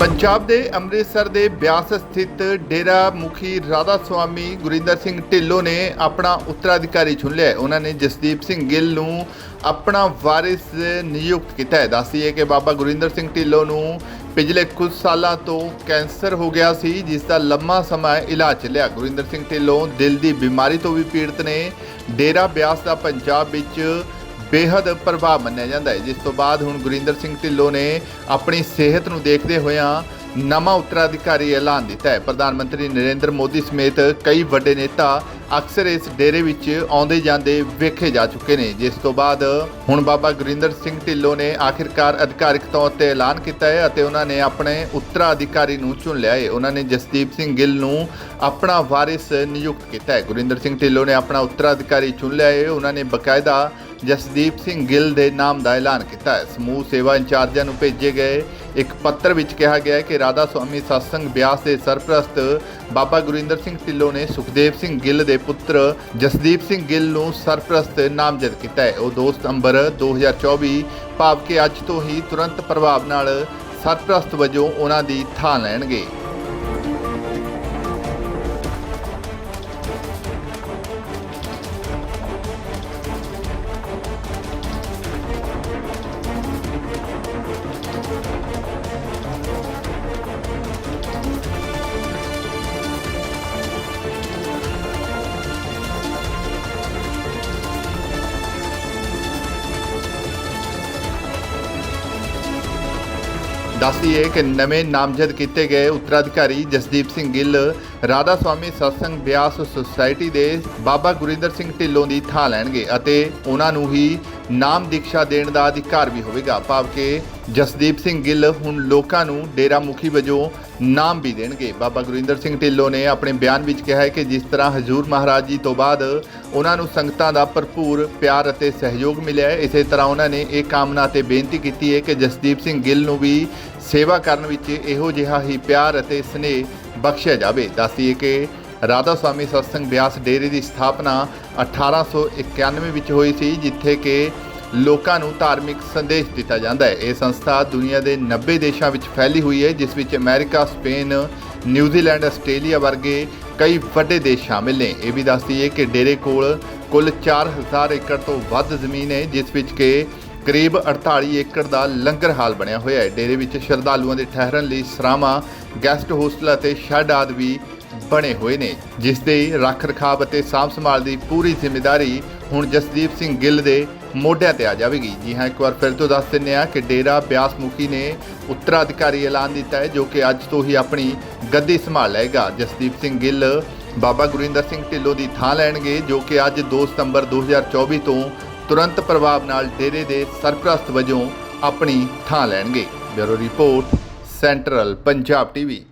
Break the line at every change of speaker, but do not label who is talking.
ਪੰਜਾਬ ਦੇ ਅੰਮ੍ਰਿਤਸਰ ਦੇ ਬਿਆਸ ਸਥਿਤ ਡੇਰਾ ਮੁਖੀ ਰਾਧਾ ਸੁਆਮੀ ਗੁਰਿੰਦਰ ਸਿੰਘ ਢਿੱਲੋਂ ਨੇ ਆਪਣਾ ਉੱਤਰਾਧਿਕਾਰੀ ਚੁਣ ਲਿਆ ਹੈ। ਉਹਨਾਂ ਨੇ ਜਸਦੀਪ ਸਿੰਘ ਗਿੱਲ ਨੂੰ ਆਪਣਾ ਵਾਰਿਸ ਨਿਯੁਕਤ ਕੀਤਾ ਹੈ। ਦੱਸੀਏ ਕਿ ਬਾਬਾ ਗੁਰਿੰਦਰ ਸਿੰਘ ਢਿੱਲੋਂ ਨੂੰ ਪਿਛਲੇ ਕੁਝ ਸਾਲਾਂ ਤੋਂ ਕੈਂਸਰ ਹੋ ਗਿਆ ਸੀ, ਜਿਸ ਦਾ ਲੰਮਾ ਸਮਾਂ ਇਲਾਜ ਚੱਲਿਆ। ਗੁਰਿੰਦਰ ਸਿੰਘ ਢਿੱਲੋਂ ਦਿਲ ਦੀ ਬਿਮਾਰੀ ਤੋਂ ਵੀ ਪੀੜਤ ਨੇ। ਡੇਰਾ ਬਿਆਸ ਦਾ ਪੰਜਾਬ ਵਿੱਚ ਬੇਹੱਦ ਪ੍ਰਭਾਵ ਮੰਨਿਆ ਜਾਂਦਾ ਹੈ। ਜਿਸ ਤੋਂ ਬਾਅਦ ਹੁਣ ਗੁਰਿੰਦਰ ਸਿੰਘ ਢਿੱਲੋਂ ਨੇ ਆਪਣੀ ਸਿਹਤ ਨੂੰ ਦੇਖਦੇ ਹੋਇਆਂ ਨਵਾਂ ਉੱਤਰਾਧਿਕਾਰੀ ਐਲਾਨ ਦਿੱਤਾ ਹੈ। ਪ੍ਰਧਾਨ ਮੰਤਰੀ ਨਰਿੰਦਰ ਮੋਦੀ ਸਮੇਤ ਕਈ ਵੱਡੇ ਨੇਤਾ ਅਕਸਰ ਇਸ ਡੇਰੇ ਵਿੱਚ ਆਉਂਦੇ ਜਾਂਦੇ ਵੇਖੇ ਜਾ ਚੁੱਕੇ ਨੇ। ਜਿਸ ਤੋਂ ਬਾਅਦ ਹੁਣ ਬਾਬਾ ਗੁਰਿੰਦਰ ਸਿੰਘ ਢਿੱਲੋਂ ਨੇ ਆਖਿਰਕਾਰ ਅਧਿਕਾਰਿਕ ਤੌਰ ਤੇ ਐਲਾਨ ਕੀਤਾ ਹੈ ਅਤੇ ਉਹਨਾਂ ਨੇ ਆਪਣੇ ਉੱਤਰਾਧਿਕਾਰੀ ਨੂੰ ਚੁਣ ਲਿਆ ਹੈ। ਉਹਨਾਂ ਨੇ ਜਸਦੀਪ ਸਿੰਘ ਗਿੱਲ ਨੂੰ ਆਪਣਾ ਵਾਰਿਸ ਨਿਯੁਕਤ ਕੀਤਾ ਹੈ। ਗੁਰਿੰਦਰ ਸਿੰਘ ਢਿੱਲੋਂ ਨੇ ਆਪਣਾ ਉੱਤਰਾਧਿਕਾਰੀ ਚੁਣ ਲਿਆ ਹੈ। ਉਹਨਾਂ ਨੇ ਬਕਾਇਦਾ ਜਸਦੀਪ ਸਿੰਘ ਗਿੱਲ ਦੇ ਨਾਮ ਦਾ ਐਲਾਨ ਕੀਤਾ ਹੈ। ਸਮੂਹ ਸੇਵਾ ਇੰਚਾਰਜਾਂ ਨੂੰ ਭੇਜੇ ਗਏ ਇੱਕ ਪੱਤਰ ਵਿੱਚ ਕਿਹਾ ਗਿਆ ਹੈ ਕਿ ਰਾਧਾ ਸੁਆਮੀ ਸਤਸੰਗ ਬਿਆਸ ਦੇ ਸਰਪ੍ਰਸਤ ਬਾਬਾ ਗੁਰਿੰਦਰ ਸਿੰਘ ਢਿੱਲੋਂ ਨੇ ਸੁਖਦੇਵ ਸਿੰਘ ਗਿੱਲ ਦੇ ਪੁੱਤਰ ਜਸਦੀਪ ਸਿੰਘ ਗਿੱਲ ਨੂੰ ਸਰਪ੍ਰਸਤ ਨਾਮਜ਼ਦ ਕੀਤਾ ਹੈ। ਉਹ 2 ਸਤੰਬਰ 2024 ਭਾਵ ਕਿ ਅੱਜ ਤੋਂ ਹੀ ਤੁਰੰਤ ਪ੍ਰਭਾਵ ਨਾਲ ਸਰਪ੍ਰਸਤ ਵਜੋਂ ਉਹਨਾਂ ਦੀ ਥਾਂ ਲੈਣਗੇ। ਦੱਸਦੀਏ ਕਿ ਨਵੇਂ ਨਾਮਜ਼ਦ ਕੀਤੇ ਗਏ ਉੱਤਰਾਧਿਕਾਰੀ ਜਸਦੀਪ ਸਿੰਘ ਗਿੱਲ ਰਾਧਾ ਸਵਾਮੀ ਸਤਸੰਗ ਬਿਆਸ ਸੁਸਾਇਟੀ ਦੇ ਬਾਬਾ ਗੁਰਿੰਦਰ ਸਿੰਘ ਢਿੱਲੋਂ ਦੀ ਥਾਂ ਲੈਣਗੇ ਅਤੇ ਉਹਨਾਂ ਨੂੰ ਹੀ ਨਾਮ ਦੀਕਸ਼ਾ ਦੇਣ ਦਾ ਅਧਿਕਾਰ ਵੀ ਹੋਵੇਗਾ। ਭਾਵ ਕਿ ਜਸਦੀਪ ਸਿੰਘ ਗਿੱਲ ਹੁਣ ਲੋਕਾਂ ਨੂੰ ਡੇਰਾ ਮੁਖੀ ਵਜੋਂ ਨਾਮ ਵੀ ਦੇਣਗੇ। ਬਾਬਾ ਗੁਰਿੰਦਰ ਸਿੰਘ ਢਿੱਲੋਂ ਨੇ ਆਪਣੇ ਬਿਆਨ ਵਿੱਚ ਕਿਹਾ ਹੈ ਕਿ ਜਿਸ ਤਰ੍ਹਾਂ ਹਜ਼ੂਰ ਮਹਾਰਾਜ ਜੀ ਤੋਂ ਬਾਅਦ ਉਹਨਾਂ ਨੂੰ ਸੰਗਤਾਂ ਦਾ ਭਰਪੂਰ ਪਿਆਰ ਅਤੇ ਸਹਿਯੋਗ ਮਿਲਿਆ ਹੈ, ਇਸੇ ਤਰ੍ਹਾਂ ਉਹਨਾਂ ਨੇ ਇਹ ਕਾਮਨਾ ਤੇ ਬੇਨਤੀ ਕੀਤੀ ਹੈ ਕਿ ਜਸਦੀਪ ਸਿੰਘ ਗਿੱਲ ਨੂੰ ਵੀ ਸੇਵਾ ਕਰਨ ਵਿੱਚ ਇਹੋ ਜਿਹਾ ਹੀ ਪਿਆਰ ਅਤੇ ਸਨੇਹ ਬਖਸ਼ਿਆ ਜਾਵੇ। ਦੱਸੀਏ ਕਿ ਰਾਧਾ ਸਵਾਮੀ ਸਤਸੰਗ ਬਿਆਸ ਡੇਰੇ ਦੀ ਸਥਾਪਨਾ 1891 ਵਿੱਚ ਹੋਈ ਸੀ, ਜਿੱਥੇ ਕਿ ਲੋਕਾਂ ਨੂੰ ਧਾਰਮਿਕ ਸੰਦੇਸ਼ ਦਿੱਤਾ ਜਾਂਦਾ ਹੈ। ਇਹ ਸੰਸਥਾ ਦੁਨੀਆ ਦੇ 90 ਦੇਸ਼ਾਂ ਵਿੱਚ ਫੈਲੀ ਹੋਈ ਹੈ, ਜਿਸ ਵਿੱਚ ਅਮਰੀਕਾ, ਸਪੇਨ, ਨਿਊਜ਼ੀਲੈਂਡ, ਆਸਟ੍ਰੇਲੀਆ ਵਰਗੇ ਕਈ ਵੱਡੇ ਦੇਸ਼ ਸ਼ਾਮਿਲ ਨੇ। ਇਹ ਵੀ ਦੱਸਦੀ ਹੈ ਕਿ ਡੇਰੇ ਕੋਲ ਕੁੱਲ 4000 ਏਕੜ ਤੋਂ ਵੱਧ ਜ਼ਮੀਨ ਹੈ, ਜਿਸ ਵਿੱਚ ਕਿ ਕਰੀਬ 48 ਏਕੜ ਦਾ ਲੰਗਰ ਹਾਲ ਬਣਿਆ ਹੋਇਆ ਹੈ। ਡੇਰੇ ਵਿੱਚ ਸ਼ਰਧਾਲੂਆਂ ਦੇ ਠਹਿਰਨ ਲਈ ਸਰਾਵਾਂ, ਗੈਸਟ ਹੋਸਟਲ ਅਤੇ ਸ਼ੈੱਡ ਆਦਿ ਵੀ ਬਣੇ ਹੋਏ ਨੇ, ਜਿਸ ਦੇ ਰੱਖ ਰਖਾਵ ਅਤੇ ਸਾਂਭ ਸੰਭਾਲ ਦੀ ਪੂਰੀ ਜ਼ਿੰਮੇਵਾਰੀ ਹੁਣ ਜਸਦੀਪ ਸਿੰਘ ਗਿੱਲ ਦੇ ਮੋਢਿਆਂ ਤੇ ਆ ਜਾਵੇਗੀ। ਜੀ ਹਾਂ, ਇੱਕ ਵਾਰ ਫਿਰ ਤੋਂ ਦੱਸ ਦਿੰਦੇ ਹਾਂ ਕਿ ਡੇਰਾ ਬਿਆਸ ਮੁਖੀ ਨੇ ਉੱਤਰਾਧਿਕਾਰੀ ਐਲਾਨ ਦਿੱਤਾ ਹੈ, ਜੋ ਕਿ ਅੱਜ ਤੋਂ ਹੀ ਆਪਣੀ ਗੱਦੀ ਸੰਭਾਲ ਲਏਗਾ। ਜਸਦੀਪ ਸਿੰਘ ਗਿੱਲ ਬਾਬਾ ਗੁਰਿੰਦਰ ਸਿੰਘ ਢਿੱਲੋਂ ਦੀ ਥਾਂ ਲੈਣਗੇ, ਜੋ ਕਿ ਅੱਜ 2 ਸਤੰਬਰ 2024 ਤੋਂ ਤੁਰੰਤ ਪ੍ਰਭਾਵ ਨਾਲ ਡੇਰੇ ਦੇ ਸਰਪ੍ਰਸਤ ਵਜੋਂ ਆਪਣੀ ਥਾਂ ਲੈਣਗੇ। Bureau report, central Punjab TV.